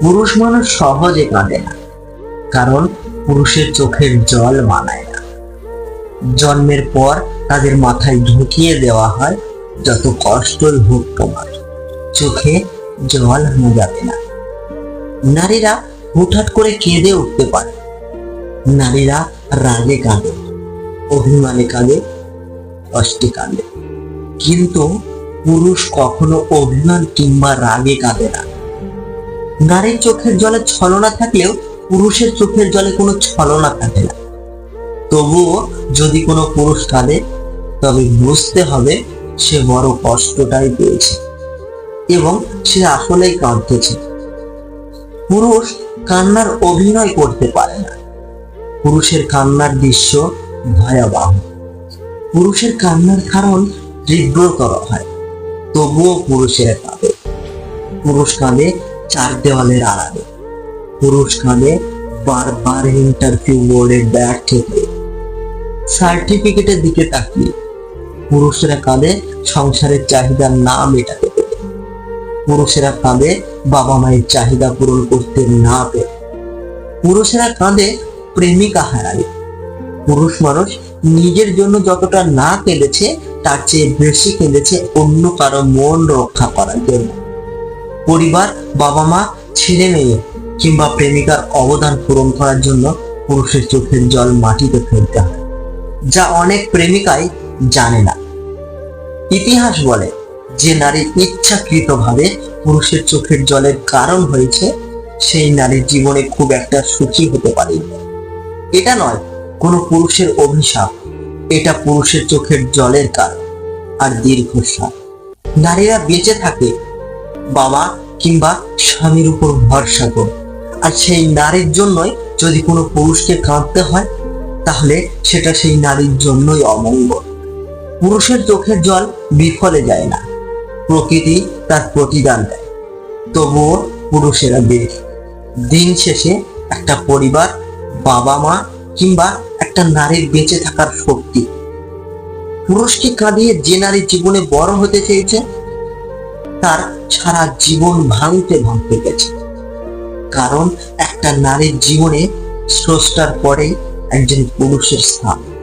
পুরুষ মানুষ সহজে কাঁদে না, কারণ পুরুষের চোখের জল মানায় না। জন্মের পর তাদের মাথায় ঢুকিয়ে দেওয়া হয় যত কষ্টই হোক তোমার, চোখে জল আনা যাবে না। নারীরা হুটহাট করে কেঁদে উঠতে পারে। নারীরা রাগে কাঁদে, অভিমানে কাঁদে, কষ্টে কাঁদে। কিন্তু পুরুষ কখনো অভিমান কিংবা রাগে কাঁদে না। নারীর চোখের জলে ছলনা থাকলেও পুরুষের চোখের জলে কোনো ছলনা থাকে না। তবুও যদি কোনো পুরুষ কাঁদে, তবে বুঝতে হবে সে বড় কষ্টটাই পেয়েছে এবং সে আসলেই কাঁদতেছে। পুরুষ কান্নার অভিনয় করতে পারে না। পুরুষের কান্নার দৃশ্য ভয়াবহ। পুরুষের কান্নার কারণ তীব্রতর হয়, তবুও পুরুষের কাঁদে। পুরুষ কাঁদে চার দেওয়ালের আড়ালে। পুরুষ কাঁদে বারবার ইন্টারভিউ বোর্ডের ব্যর্থ হয়ে। সার্টিফিকেটের দিকে তাকিয়ে পুরুষেরা কাঁদে সংসারের চাহিদা না মেটাতে পেরে। পুরুষেরা কাঁদে বাবা মায়ের চাহিদা পূরণ করতে না পেরে। পুরুষেরা কাঁদে প্রেমিকা হারালে। পুরুষ মানুষ নিজের জন্য যতটা না কেঁদেছে, তার চেয়ে বেশি কেঁদেছে অন্য কারও মন রক্ষা করার জন্য। পরিবার বাবা মা ছেলে মেয়ে কিংবা প্রেমিকার অবদান পূরণ করার জন্য পুরুষের চোখের জল মাটিতে ফেলতে হয়, যা অনেক প্রেমিকাই জানে না। ইতিহাস বলে, যে নারী ইচ্ছাকৃতভাবে পুরুষের চোখের জলের কারণ হয়েছে, সেই নারীর জীবনে খুব একটা সুখী হতে পারে এটা নয়, কোনো পুরুষের অভিশাপ, এটা পুরুষের চোখের জলের কারণ আর দীর্ঘশ্বাস। নারীরা বেঁচে থাকে বাবা কিংবা স্বামীর উপর ভরসা করে। আর সেই নারীর জন্যই যদি কোনো পুরুষকে কাঁদতে হয়, তাহলে সেটা সেই নারীর জন্যই অমঙ্গল। পুরুষের চোখের জল বিফলে যায় না, প্রকৃতি তার প্রতিদান দেয়। তবুও পুরুষেরা বেশ দিন শেষে একটা পরিবার বাবা মা কিংবা একটা নারীর বেঁচে থাকার শক্তি। পুরুষকে কাঁদিয়ে যে নারী জীবনে বড় হতে চেয়েছে তার সারা জীবন ভাঙতে ভাঙতে গেছে। কারণ একটা নারীর জীবনে স্রষ্টার পরে একজন পুরুষের স্থান।